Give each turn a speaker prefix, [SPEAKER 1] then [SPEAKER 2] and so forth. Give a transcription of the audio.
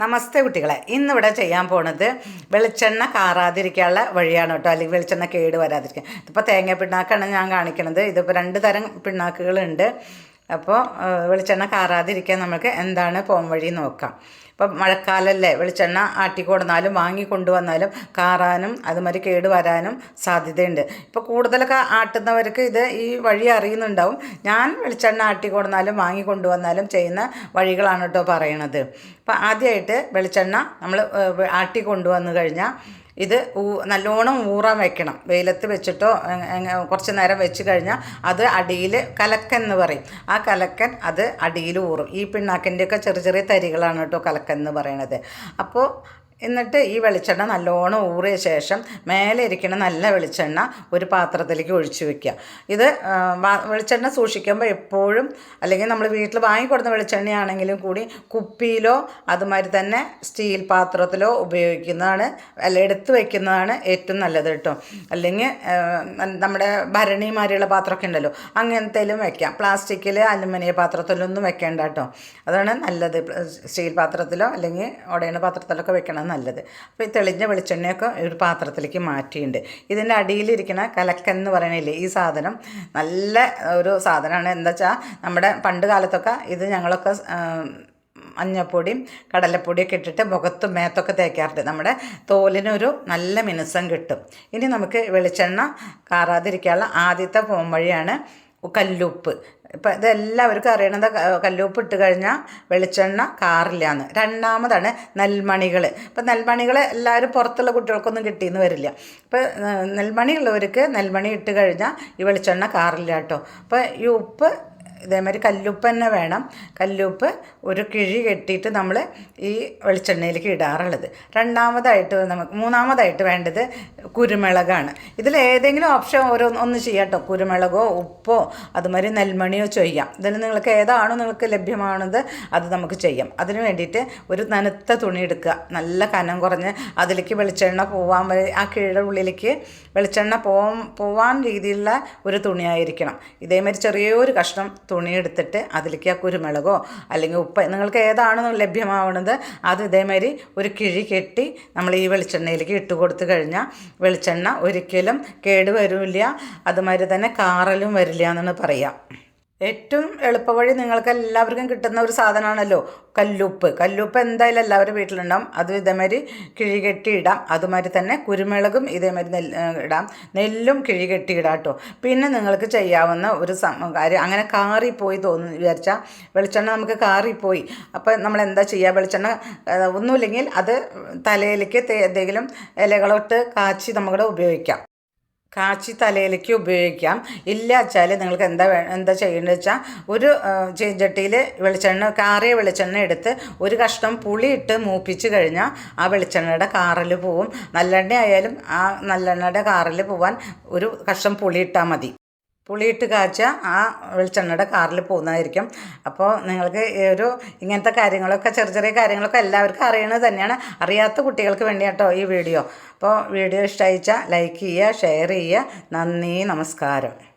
[SPEAKER 1] നമസ്തേ കുട്ടികളെ. ഇന്നിവിടെ ചെയ്യാൻ പോണത് വെളിച്ചെണ്ണ കാറാതിരിക്കാനുള്ള വഴിയാണ് കേട്ടോ. അല്ലെങ്കിൽ വെളിച്ചെണ്ണ കേട് വരാതിരിക്കുക ഇതിപ്പോൾ തേങ്ങ പിണ്ണാക്കാണ് ഞാൻ കാണിക്കണത്. ഇതിപ്പോൾ രണ്ട് തരം പിണ്ണാക്കുകളുണ്ട്. അപ്പോൾ വെളിച്ചെണ്ണ കാറാതിരിക്കാൻ നമുക്ക് എന്താണ് പോം വഴി നോക്കാം. ഇപ്പം മഴക്കാലല്ലേ വെളിച്ചെണ്ണ ആട്ടിക്കൊടുന്നാലും വാങ്ങി കൊണ്ടുവന്നാലും കാറാനും അതുമാതിരി കേട് വരാനും സാധ്യതയുണ്ട്. ഇപ്പോൾ കൂടുതലൊക്കെ ആട്ടുന്നവർക്ക് ഇത് ഈ വഴി അറിയുന്നുണ്ടാവും. ഞാൻ വെളിച്ചെണ്ണ ആട്ടിക്കൊടുന്നാലും വാങ്ങി കൊണ്ടുവന്നാലും ചെയ്യുന്ന വഴികളാണ് കേട്ടോ പറയണത്. അപ്പോൾ ആദ്യമായിട്ട് വെളിച്ചെണ്ണ നമ്മൾ ആട്ടി കൊണ്ടുവന്നു കഴിഞ്ഞാൽ ഇത് നല്ലോണം ഊറാൻ വെക്കണം. വെയിലത്ത് വെച്ചിട്ടോ കുറച്ച് നേരം വെച്ച് കഴിഞ്ഞാൽ അത് അടിയിൽ കലക്കൻ എന്ന് പറയും. ആ കലക്കൻ അത് അടിയിൽ ഊറും. ഈ പിണ്ണാക്കിന്റെയൊക്കെ ചെറിയ ചെറിയ തരികളാണ് കേട്ടോ കലക്കൻ എന്ന് പറയണത്. അപ്പോൾ എന്നിട്ട് ഈ വെളിച്ചെണ്ണ നല്ലോണം ഊറിയ ശേഷം മേലെ ഇരിക്കുന്ന നല്ല വെളിച്ചെണ്ണ ഒരു പാത്രത്തിലേക്ക് ഒഴിച്ചു വെക്കുക. ഇത് വെളിച്ചെണ്ണ സൂക്ഷിക്കുമ്പോൾ എപ്പോഴും അല്ലെങ്കിൽ നമ്മൾ വീട്ടിൽ വാങ്ങിക്കൊടുത്ത വെളിച്ചെണ്ണയാണെങ്കിലും കൂടി കുപ്പിയിലോ അതുമാതിരി തന്നെ സ്റ്റീൽ പാത്രത്തിലോ ഉപയോഗിക്കുന്നതാണ് അല്ല എടുത്ത് വയ്ക്കുന്നതാണ് ഏറ്റവും നല്ലത് കേട്ടോ. അല്ലെങ്കിൽ നമ്മുടെ ഭരണിമാരിയുള്ള പാത്രമൊക്കെ ഉണ്ടല്ലോ അങ്ങനത്തേലും വെക്കാം. പ്ലാസ്റ്റിക്കിൽ അലുമിനിയ പാത്രത്തിലൊന്നും വെക്കേണ്ട കേട്ടോ. അതാണ് നല്ലത്. സ്റ്റീൽ പാത്രത്തിലോ അല്ലെങ്കിൽ ഉടയണ പാത്രത്തിലൊക്കെ വെക്കണം നല്ലത്. അപ്പോൾ ഈ തെളിഞ്ഞ വെളിച്ചെണ്ണയൊക്കെ ഒരു പാത്രത്തിലേക്ക് മാറ്റിയിട്ടുണ്ട്. ഇതിന്റെ അടിയിലിരിക്കുന്ന കലക്കൻ എന്ന് പറയണില്ലേ ഈ സാധനം നല്ല ഒരു സാധനമാണ്. എന്താ വെച്ചാൽ നമ്മുടെ പണ്ട് കാലത്തൊക്കെ ഇത് ഞങ്ങളൊക്കെ മഞ്ഞപ്പൊടിയും കടലപ്പൊടിയൊക്കെ ഇട്ടിട്ട് മുഖത്തും മേത്തൊക്കെ തേക്കാറുണ്ട്. നമ്മുടെ തോലിനൊരു നല്ല മിനുസം കിട്ടും. ഇനി നമുക്ക് വെളിച്ചെണ്ണ കാറാതിരിക്കാനുള്ള ആദ്യത്തെ പോം വഴിയാണ് കല്ലുപ്പ്. ഇപ്പം ഇതെല്ലാവർക്കും അറിയണത് കല്ലുപ്പ് ഇട്ട് കഴിഞ്ഞാൽ വെളിച്ചെണ്ണ കാറില്ലാന്ന്. രണ്ടാമതാണ് നെൽമണികൾ ഇപ്പം നെൽമണികൾ എല്ലാവരും പുറത്തുള്ള കുട്ടികൾക്കൊന്നും കിട്ടിയെന്ന് വരില്ല. ഇപ്പം നെൽമണി ഉള്ളവർക്ക് നെൽമണി ഇട്ട് കഴിഞ്ഞാൽ ഈ വെളിച്ചെണ്ണ കാറില്ല കേട്ടോ അപ്പം ഈ ഉപ്പ് ഇതേമാതിരി കല്ലുപ്പ് തന്നെ വേണം. കല്ലുപ്പ് ഒരു കിഴി കെട്ടിയിട്ട് നമ്മൾ ഈ വെളിച്ചെണ്ണയിലേക്ക് ഇടാറുള്ളത്. രണ്ടാമതായിട്ട് നമുക്ക് മൂന്നാമതായിട്ട് വേണ്ടത് കുരുമുളകാണ്. ഇതിൽ ഏതെങ്കിലും ഓപ്ഷൻ ഓരോ ഒന്ന് ചെയ്യാം കേട്ടോ കുരുമുളകോ ഉപ്പോ അതുമാതിരി നെൽമണിയോ ചെയ്യാം. ഇതിൽ നിങ്ങൾക്ക് ഏതാണോ നിങ്ങൾക്ക് ലഭ്യമാണത് അത് നമുക്ക് ചെയ്യാം. അതിന് വേണ്ടിയിട്ട് ഒരു നനുത്ത തുണി എടുക്കുക. നല്ല കനം കുറഞ്ഞ് അതിലേക്ക് വെളിച്ചെണ്ണ പോവാൻ ആ കീഴ ഉള്ളിലേക്ക് വെളിച്ചെണ്ണ പോവാൻ പോവാൻ രീതിയിലുള്ള ഒരു തുണിയായിരിക്കണം. ഇതേമാതിരി ചെറിയൊരു കഷ്ണം തുണി എടുത്തിട്ട് അതിലേക്ക് ആ കുരുമുളകോ അല്ലെങ്കിൽ ഉപ്പ് നിങ്ങൾക്ക് ഏതാണോ ലഭ്യമാവുന്നത് അത് ഇതേമാതിരി ഒരു കിഴി കെട്ടി നമ്മൾ ഈ വെളിച്ചെണ്ണയിലേക്ക് ഇട്ട് കൊടുത്തു കഴിഞ്ഞാൽ വെളിച്ചെണ്ണ ഒരിക്കലും കേടുവരില്ല. അതുമാതിരി തന്നെ കാറലും വരില്ല എന്നാണ് പറയുക. ഏറ്റവും എളുപ്പവഴി നിങ്ങൾക്ക് എല്ലാവർക്കും കിട്ടുന്ന ഒരു സാധനമാണല്ലോ. കല്ലുപ്പ്. കല്ലുപ്പ് എന്തായാലും എല്ലാവരും വീട്ടിലുണ്ടാവും. അത് ഇതേമാതിരി കിഴികെട്ടിയിടാം. അതുമാതിരി തന്നെ കുരുമുളകും ഇതേമാതിരി നെല്ല് ഇടാം. നെല്ലും കിഴികെട്ടിയിടാം കെട്ടി. പിന്നെ നിങ്ങൾക്ക് ചെയ്യാവുന്ന ഒരു കാര്യം അങ്ങനെ കാറിപ്പോയി തോന്നുന്നു വിചാരിച്ചാൽ വെളിച്ചെണ്ണ നമുക്ക് കാറിപ്പോയി. അപ്പോൾ നമ്മൾ എന്താ ചെയ്യുക വെളിച്ചെണ്ണ ഒന്നുമില്ലെങ്കിൽ അത് തലയിലേക്ക് എന്തെങ്കിലും ഇലകളോട്ട് കാച്ചി നമ്മുടെ ഉപയോഗിക്കാം. കാച്ചി തലയിലേക്ക് ഉപയോഗിക്കാം. ഇല്ല വെച്ചാൽ നിങ്ങൾക്ക് എന്താ എന്താ ചെയ്യേണ്ടത് വെച്ചാൽ ഒരു ചീഞ്ചട്ടിയിൽ വെളിച്ചെണ്ണ കാറിയ വെളിച്ചെണ്ണ എടുത്ത് ഒരു കഷ്ണം പുളിയിട്ട് മൂപ്പിച്ച് കഴിഞ്ഞാൽ ആ വെളിച്ചെണ്ണയുടെ കാറിൽ പോവും. നല്ലെണ്ണ ആയാലും ആ നല്ലെണ്ണയുടെ കാറിൽ പോവാൻ ഒരു കഷ്ണം പുളി ഇട്ടാൽ മതി. പുളിയിട്ട് കാച്ച ആ വെളിച്ചെണ്ണയുടെ കാറിൽ പോകുന്നതായിരിക്കും. അപ്പോൾ നിങ്ങൾക്ക് ഒരു ഇങ്ങനത്തെ കാര്യങ്ങളൊക്കെ ചെറിയ ചെറിയ കാര്യങ്ങളൊക്കെ എല്ലാവർക്കും അറിയണത് തന്നെയാണ്. അറിയാത്ത കുട്ടികൾക്ക് വേണ്ടി കേട്ടോ ഈ വീഡിയോ. അപ്പോൾ വീഡിയോ ഇഷ്ടമായിച്ചാൽ ലൈക്ക് ചെയ്യുക ഷെയർ ചെയ്യുക. നന്ദി നമസ്കാരം.